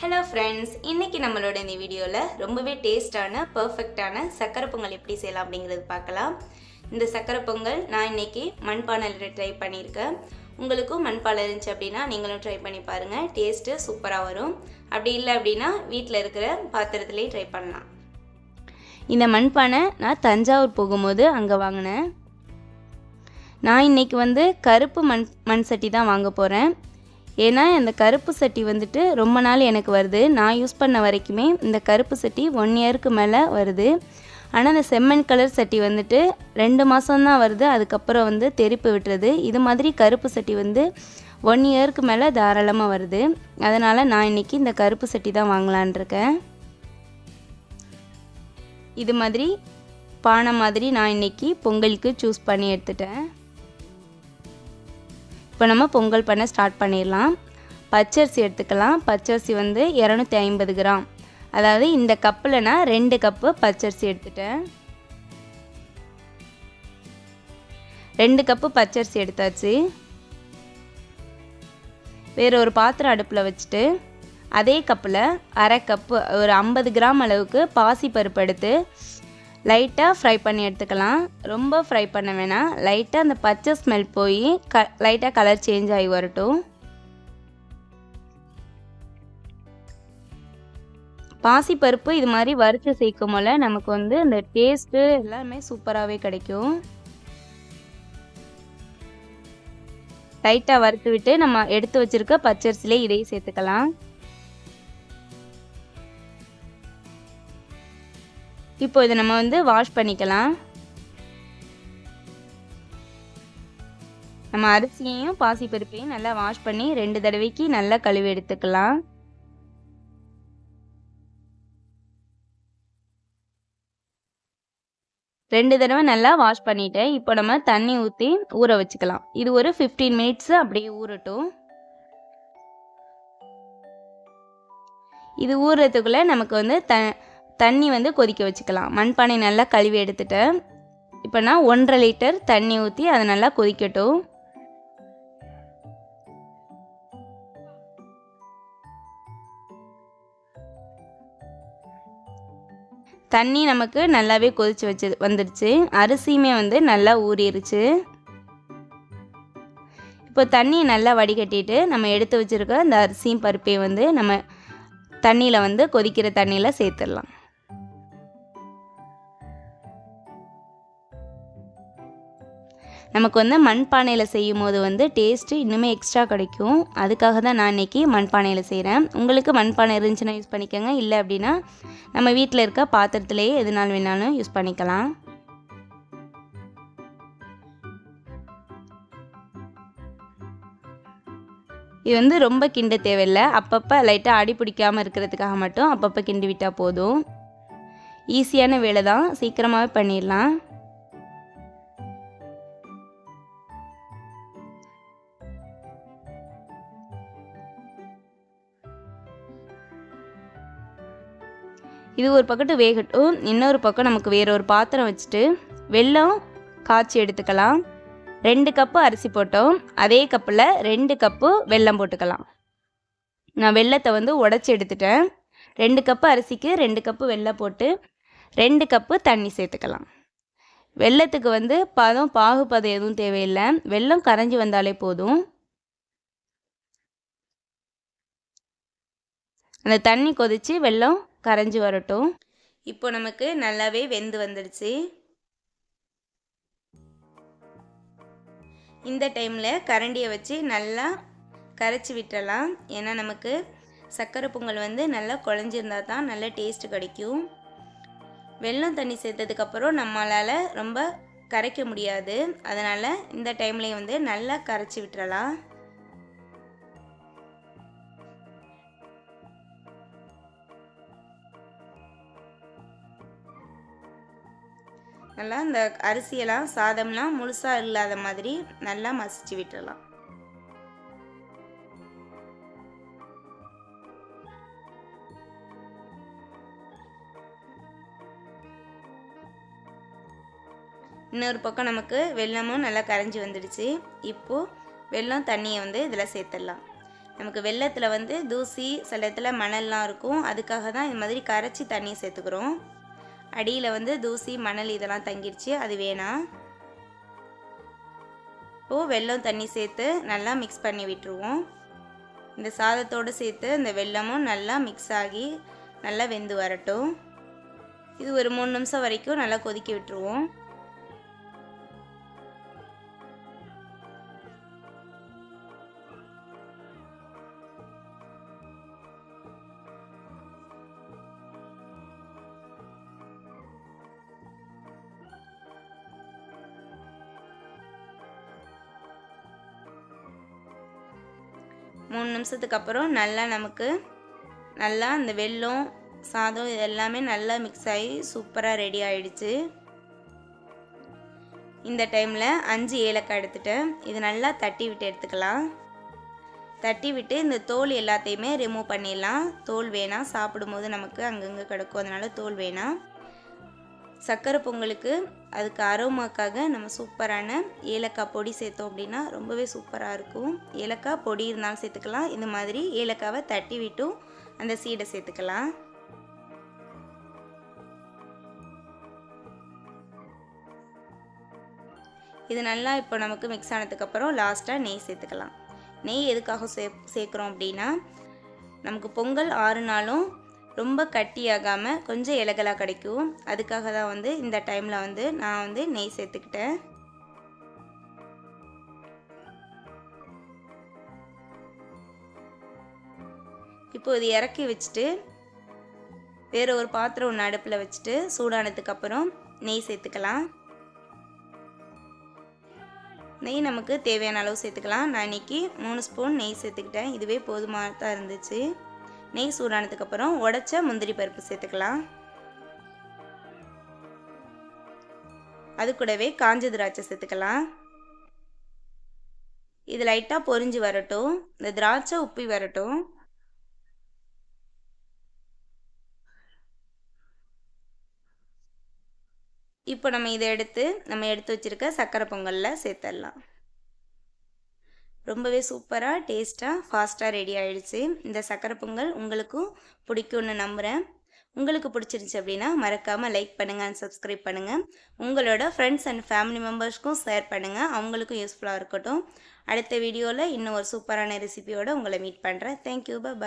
Hello friends இன்றைக்கி நம்மளோட இந்த வீடியோவில் ரொம்பவே டேஸ்டான பர்ஃபெக்டான சக்கரை பொங்கல் எப்படி செய்யலாம் அப்படிங்கிறது பார்க்கலாம். இந்த சக்கரை பொங்கல் நான் இன்னைக்கு மண்பானையில் ட்ரை பண்ணியிருக்கேன். உங்களுக்கும் மண்பானை இருந்துச்சு அப்படின்னா நீங்களும் ட்ரை பண்ணி பாருங்கள் டேஸ்ட்டு சூப்பராக வரும். அப்படி இல்லை அப்படின்னா வீட்டில் இருக்கிற பாத்திரத்துலேயே ட்ரை பண்ணலாம். இந்த மண்பானை நான் தஞ்சாவூர் போகும்போது அங்கே வாங்கினேன். நான் இன்னைக்கு வந்து கருப்பு மண் மண் சட்டி தான் வாங்க போகிறேன் ஏன்னா இந்த கருப்பு சட்டி வந்துட்டு ரொம்ப நாள் எனக்கு வருது. நான் யூஸ் பண்ண வரைக்குமே இந்த கருப்பு சட்டி ஒன் இயருக்கு மேலே வருது. ஆனால் இந்த செம்மண் கலர் சட்டி வந்துட்டு ரெண்டு மாதம்தான் வருது. அதுக்கப்புறம் வந்து தெரிப்பு விட்டுறது இது மாதிரி கருப்பு சட்டி வந்து ஒன் இயருக்கு மேலே தாராளமாக வருது. அதனால் நான் இன்றைக்கி இந்த கருப்பு சட்டி தான் வாங்கலான் இருக்கேன். இது மாதிரி பானை மாதிரி நான் இன்றைக்கி பொங்கலுக்கு சூஸ் பண்ணி எடுத்துட்டேன். இப்போ நம்ம பொங்கல் பண்ண ஸ்டார்ட் பண்ணிடலாம். பச்சரிசி எடுத்துக்கலாம். பச்சரிசி வந்து இரநூத்தி ஐம்பது கிராம். அதாவது இந்த கப்பில் நான் ரெண்டு கப்பு பச்சரிசி எடுத்துட்டேன். ரெண்டு கப்பு பச்சரிசி எடுத்தாச்சு. வேறு ஒரு பாத்திரம் அடுப்பில் வச்சுட்டு அதே கப்பில் அரை கப்பு ஒரு ஐம்பது கிராம் அளவுக்கு பாசி பருப்பு எடுத்து லைட்டாக ஃப்ரை பண்ணி எடுத்துக்கலாம். ரொம்ப ஃப்ரை பண்ண வேணாம். லைட்டாக அந்த பச்சை ஸ்மெல் போய் க லைட்டாக கலர் சேஞ்ச் ஆகி வரட்டும். பாசி பருப்பு இது மாதிரி வறுத்து சேர்க்கும் போல நமக்கு வந்து அந்த டேஸ்ட்டு எல்லாமே சூப்பராகவே கிடைக்கும். லைட்டாக வறுத்து விட்டு நம்ம எடுத்து வச்சுருக்க பச்சரிசிலே இதையும் சேர்த்துக்கலாம். இப்போ இதை நம்ம வந்து வாஷ் பண்ணிக்கலாம். நம்ம அரிசியையும் பாசிப்பருப்பையும் நல்லா வாஷ் பண்ணி ரெண்டு தடவைக்கு நல்லா கழுவி எடுத்துக்கலாம். ரெண்டு தடவை நல்லா வாஷ் பண்ணிட்டேன். இப்போ நம்ம தண்ணி ஊற்றி ஊற வச்சுக்கலாம். இது ஒரு ஃபிஃப்டீன் மினிட்ஸ் அப்படியே ஊறட்டும். இது ஊறுறதுக்குள்ளே நமக்கு வந்து த தண்ணி வந்து கொதிக்க வச்சுக்கலாம். மண்பானை நல்லா கழுவி எடுத்துட்டேன் இப்போ நான் ஒன்றரை லிட்டர் தண்ணி ஊற்றி அதை நல்லா கொதிக்கட்டும். தண்ணி நமக்கு நல்லாவே கொதிச்சு வச்சு வந்துடுச்சு அரிசியுமே வந்து நல்லா ஊறிடுச்சு இப்போ தண்ணியை நல்லா வடிகட்டிட்டு நம்ம எடுத்து வச்சுருக்க அந்த அரிசியும் பருப்பையும் வந்து நம்ம தண்ணியில் வந்து கொதிக்கிற தண்ணியில் சேர்த்துடலாம். நமக்கு வந்து மண்பானையில் செய்யும் போது வந்து டேஸ்ட்டு இன்னுமே எக்ஸ்ட்ரா கிடைக்கும். அதுக்காக தான் நான் இன்றைக்கி மண்பானையில் செய்கிறேன் உங்களுக்கு மண்பானை இருந்துச்சுன்னா யூஸ் பண்ணிக்கோங்க. இல்லை அப்படின்னா நம்ம வீட்டில் இருக்க பாத்திரத்துலேயே எதுனாலும் வேணாலும் யூஸ் பண்ணிக்கலாம். இது வந்து ரொம்ப கிண்ட தேவையில்லை. அப்பப்போ லைட்டாக அடி பிடிக்காமல் இருக்கிறதுக்காக மட்டும் அப்பப்போ கிண்டி விட்டால் போதும். ஈஸியான வேலை தான். சீக்கிரமாகவே பண்ணிடலாம். இது ஒரு பக்கத்து வேகட்டும். இன்னொரு பக்கம் நமக்கு வேற ஒரு பாத்திரம் வச்சுட்டு வெல்லம் காய்ச்சி எடுத்துக்கலாம். ரெண்டு கப்பு அரிசி போட்டோம். அதே கப்பில் ரெண்டு கப்பு வெல்லம் போட்டுக்கலாம். நான் வெள்ளத்தை வந்து உடச்சி எடுத்துட்டேன். ரெண்டு கப்பு அரிசிக்கு ரெண்டு கப்பு வெள்ளம் போட்டு ரெண்டு கப்பு தண்ணி சேர்த்துக்கலாம். வெள்ளத்துக்கு வந்து பதம் பாகுபதம் எதுவும் தேவையில்லை. வெல்லம் கரைஞ்சி வந்தாலே போதும். அந்த தண்ணி கொதித்து வெல்லம் கரைஞ்சி வரட்டும். இப்போ நமக்கு நல்லாவே வெந்து வந்துடுச்சு. இந்த டைமில் கரண்டியை வச்சு நல்லா கரைச்சி விட்டுறலாம். ஏன்னா நமக்கு சர்க்கரை பொங்கல் வந்து நல்லா குழஞ்சிருந்தா தான் நல்ல டேஸ்ட் கிடைக்கும். வெல்லம் தண்ணி சேர்த்ததுக்கப்புறம் நம்மளால் ரொம்ப கரைக்க முடியாது. அதனால் இந்த டைம்லேயும் வந்து நல்லா கரைச்சி விட்டுறலாம். நல்லா இந்த அரிசியெல்லாம் சாதம்லாம் முழுசாக இல்லாத மாதிரி நல்லா மசிச்சு விட்டுடலாம் இன்னொரு பக்கம் நமக்கு வெள்ளமும் நல்லா கரைஞ்சி வந்துடுச்சு. இப்போது வெல்லம் தண்ணியை வந்து இதில் சேர்த்துடலாம். நமக்கு வெள்ளத்தில் வந்து தூசி சில இடத்துல மணல்லாம் இருக்கும். அதுக்காக தான் இது மாதிரி கரைச்சி தண்ணி சேர்த்துக்கிறோம். அடியில் வந்து தூசி மணல் இதெல்லாம் தங்கிடுச்சு அது வேணாம் இப்போது வெல்லம் தண்ணி சேர்த்து நல்லா மிக்ஸ் பண்ணி விட்டுருவோம். இந்த சாதத்தோடு சேர்த்து இந்த வெல்லமும் நல்லா மிக்ஸ் ஆகி நல்லா வெந்து வரட்டும். இது ஒரு மூணு நிமிஷம் வரைக்கும் நல்லா கொதிக்க விட்டுருவோம். மூணு நிமிஷத்துக்கு அப்புறம் நல்லா நமக்கு நல்லா அந்த வெல்லம் சாதம் இது எல்லாமே நல்லா மிக்ஸ் ஆகி சூப்பராக ரெடி ஆயிடுச்சு. இந்த டைமில் அஞ்சு ஏலக்காய் எடுத்துட்டேன். இது நல்லா தட்டி விட்டு எடுத்துக்கலாம். தட்டி விட்டு இந்த தோல் எல்லாத்தையுமே ரிமூவ் பண்ணிடலாம். தோல் வேணாம் சாப்பிடும்போது நமக்கு அங்கங்கே கிடக்கும். அதனால் தோல் வேணாம். சர்க்கரை பொங்கலுக்கு அதுக்கு அரோமாக்காக நம்ம சூப்பரான ஏலக்காய் பொடி சேர்த்தோம் அப்படின்னா ரொம்பவே சூப்பராக இருக்கும். ஏலக்காய் பொடி இருந்தாலும் சேர்த்துக்கலாம். இந்த மாதிரி ஏலக்காவை தட்டி விட்டும் அந்த சீடை சேர்த்துக்கலாம். இது நல்லா இப்போ நமக்கு மிக்ஸ் ஆனதுக்கப்புறம் லாஸ்ட்டாக நெய் சேர்த்துக்கலாம். நெய் எதுக்காக சே சேர்க்குறோம் அப்படின்னா நமக்கு பொங்கல் ஆறு நாளும் ரொம்ப கட்டியாகாமல் கொஞ்சம் இலகலாக கிடைக்கும் அதுக்காக தான் வந்து இந்த டைமில் வந்து நான் வந்து நெய் சேர்த்துக்கிட்டேன். இப்போ இது இறக்கி வச்சுட்டு வேறு ஒரு பாத்திரம் ஒன்று அடுப்பில் வச்சுட்டு சூடானதுக்கப்புறம் நெய் சேர்த்துக்கலாம். நெய் நமக்கு தேவையான அளவு சேர்த்துக்கலாம். நான் இன்றைக்கி மூணு ஸ்பூன் நெய் சேர்த்துக்கிட்டேன். இதுவே போதுமாக தான் இருந்துச்சு. நெய் சூடானதுக்கப்புறம் உடச்ச முந்திரி பருப்பு சேர்த்துக்கலாம். அது கூடவே காஞ்ச திராட்சை சேர்த்துக்கலாம். இது லைட்டாக பொறிஞ்சு வரட்டும். இந்த திராட்சை உப்பி வரட்டும். இப்போ நம்ம இதை எடுத்து நம்ம எடுத்து வச்சுருக்க சர்க்கரை பொங்கலில் சேர்த்துடலாம். ரொம்பவே சூப்பராக டேஸ்ட்டாக ஃபாஸ்ட்டாக ரெடி ஆகிடுச்சு இந்த சக்கரை பொங்கல் உங்களுக்கும் பிடிக்கும்னு நம்புகிறேன் உங்களுக்கு பிடிச்சிருந்துச்சி அப்படின்னா மறக்காமல் லைக் பண்ணுங்கள் அண்ட் சப்ஸ்கிரைப் பண்ணுங்கள் உங்களோட ஃப்ரெண்ட்ஸ் அண்ட் ஃபேமிலி மெம்பர்ஸ்க்கும் ஷேர் பண்ணுங்கள் அவங்களுக்கும் யூஸ்ஃபுல்லாக இருக்கட்டும். அடுத்த வீடியோவில் இன்னும் ஒரு சூப்பரான ரெசிபியோடு உங்களை மீட் பண்ணுறேன் தேங்க்யூ பாய்